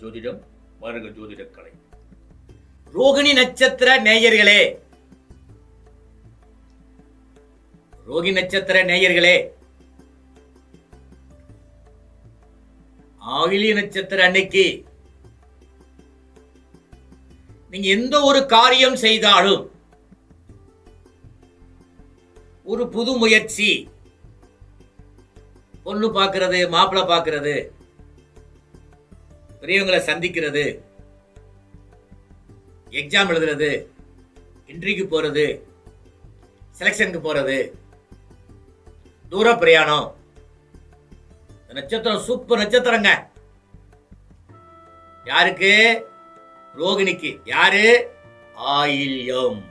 ஜோதிடம் வருக ஜோதிட கலை ரோகிணி நட்சத்திர நேயர்களே. ரோகி நட்சத்திர நேயர்களே. ஆகிலி நட்சத்திர அன்னைக்கு நீங்க எந்த ஒரு காரியம் செய்தாலும் ஒரு புது முயற்சி பொண்ணு பார்க்கிறது மாப்பிள்ளை பார்க்கறது பெரியவங்களை சந்திக்கிறது எக்ஸாம் எழுதுறது இன்ட்ரிக்கு போறது செலெக்ஷனுக்கு போறது தூர பிரயாணம். இந்த நட்சத்திரம் சூப்பர் நட்சத்திரங்க. யாருக்கு? ரோகிணிக்கு. யாரு? ஆயில்யம்.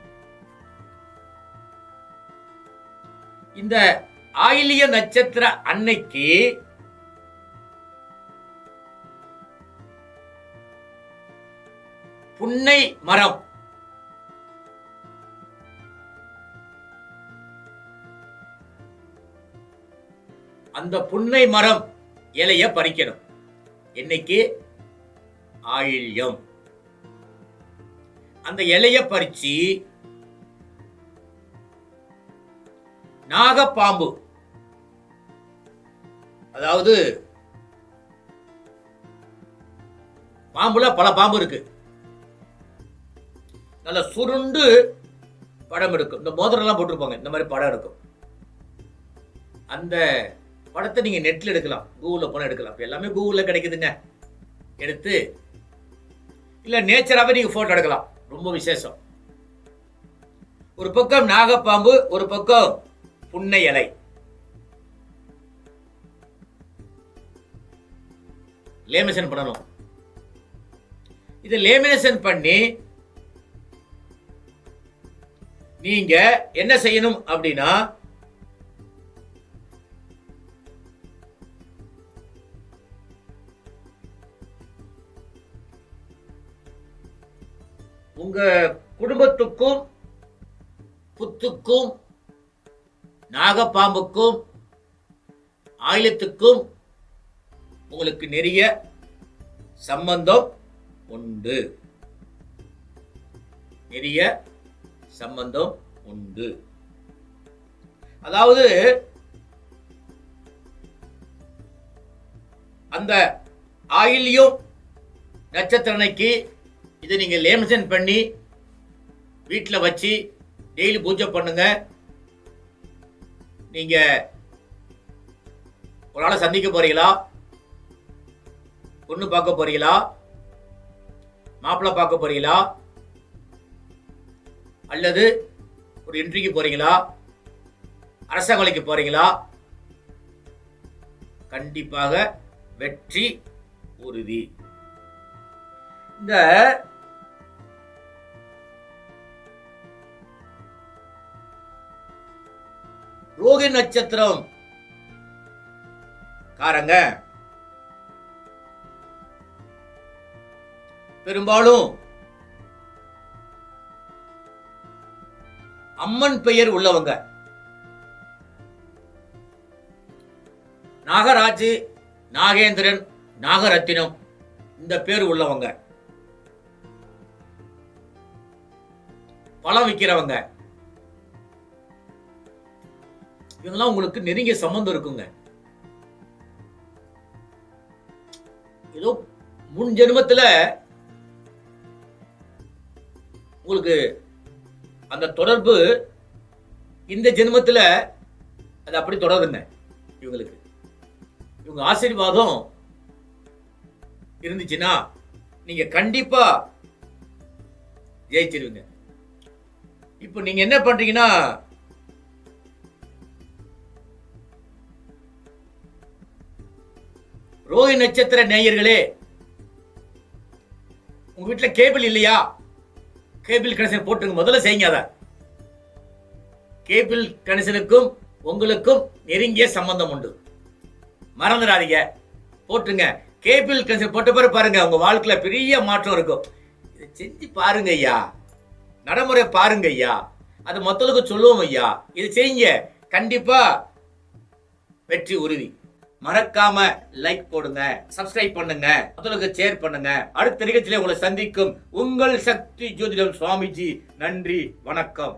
இந்த ஆயில்ய நட்சத்திர அன்னைக்கு புன்னை மரம். அந்த புன்னை மரம் இலைய பறிக்கணும். என்னைக்கு ஆயில்யம். அந்த இலைய பறிச்சு நாகப்பாம்பு. அதாவது பாம்புல பல பாம்பு இருக்கு. நல்ல சுருண்டு படம் எடுக்கும். இந்த மோதிரம்லாம் போட்டிருப்பாங்க. இந்த மாதிரி படம் எடுக்கும். அந்த படத்தை நீங்கள் நெட்டில் எடுக்கலாம். கூகுளில் போனால் எடுக்கலாம். இப்போ எல்லாமே கூகுளில் கிடைக்குதுங்க. எடுத்து இல்லை நேச்சராகவே நீங்க ஃபோட்டோ எடுக்கலாம். ரொம்ப விசேஷம். ஒரு பக்கம் நாகப்பாம்பு ஒரு பக்கம் புன்னை இலை. லேமினேஷன் பண்ணணும். இதை லேமினேஷன் பண்ணி நீங்க என்ன செய்யணும் அப்படின்னா உங்க குடும்பத்துக்கும் புத்துக்கும் நாகப்பாம்புக்கும் ஆயிலத்துக்கும் உங்களுக்கு நிறைய சம்பந்தம் உண்டு. நிறைய சம்பந்தம் உண்டு. அதாவது அந்த ஆயிலியும் நட்சத்திரனைக்கு இதை நீங்க லேமினேஷன் பண்ணி வீட்டில் வச்சு டெய்லி பூஜை பண்ணுங்க. நீங்க ஒரு ஆளை சந்திக்க போறீங்களா? பொண்ணு பார்க்க போறீங்களா? மாப்பிள்ளை பார்க்க போறீங்களா? அல்லது ஒரு இன்டர்வியூக்கு போறீங்களா? அரசாங்கலைக்கு போறீங்களா? கண்டிப்பாக வெற்றி உறுதி. இந்த ரோகி நட்சத்திரம் காரங்க பெரும்பாலும் அம்மன் பெயர் உள்ளவங்க. நாகராஜ் நாகேந்திரன் நாகரத்தினம் இந்த பேர் உள்ளவங்க. பழம் விற்கிறவங்க இவங்கெல்லாம் உங்களுக்கு நெருங்கிய சம்பந்தம் இருக்குங்க. ஏதோ முன் ஜென்மத்தில் உங்களுக்கு அந்த தொடர்பு இந்த ஜென்மத்தில் அது அப்படி தொடருங்க இவங்களுக்கு. இவங்க ஆசீர்வாதம் இருந்துச்சுன்னா நீங்க கண்டிப்பா ஜெயிச்சிருவீங்க. இப்போ நீங்க என்ன பண்றீங்கன்னா ரோஹி நட்சத்திர நேயர்களே உங்க வீட்டில் கேபிள் இல்லையா? கேபிள் கனெக்ஷன் போட்டுங்க முதல்ல செய்யுங்க அதை. கேபிள் கனெக்ஷனுக்கும் உங்களுக்கும் நெருங்கிய சம்பந்தம் உண்டு. மறந்துடாதீங்க. போட்டுங்க கேபிள் கனெக்ஷன் போட்ட பிறகு பாருங்க உங்க வாழ்க்கையில பெரிய மாற்றம் இருக்கும். இதை செஞ்சு பாருங்க ஐயா. நடைமுறை பாருங்க ஐயா. அது மத்தவங்களுக்கு சொல்லுவோம் ஐயா. இது செய்யுங்க. கண்டிப்பா வெற்றி உறுதி. மறக்காம லைக் போடுங்க சப்ஸ்கிரைப் பண்ணுங்க மற்றவங்களுக்கு ஷேர் பண்ணுங்க. அடுத்த நிகழ்ச்சியில உங்களை சந்திக்கும் உங்கள் சக்தி ஜோதிடம் சுவாமிஜி. நன்றி வணக்கம்.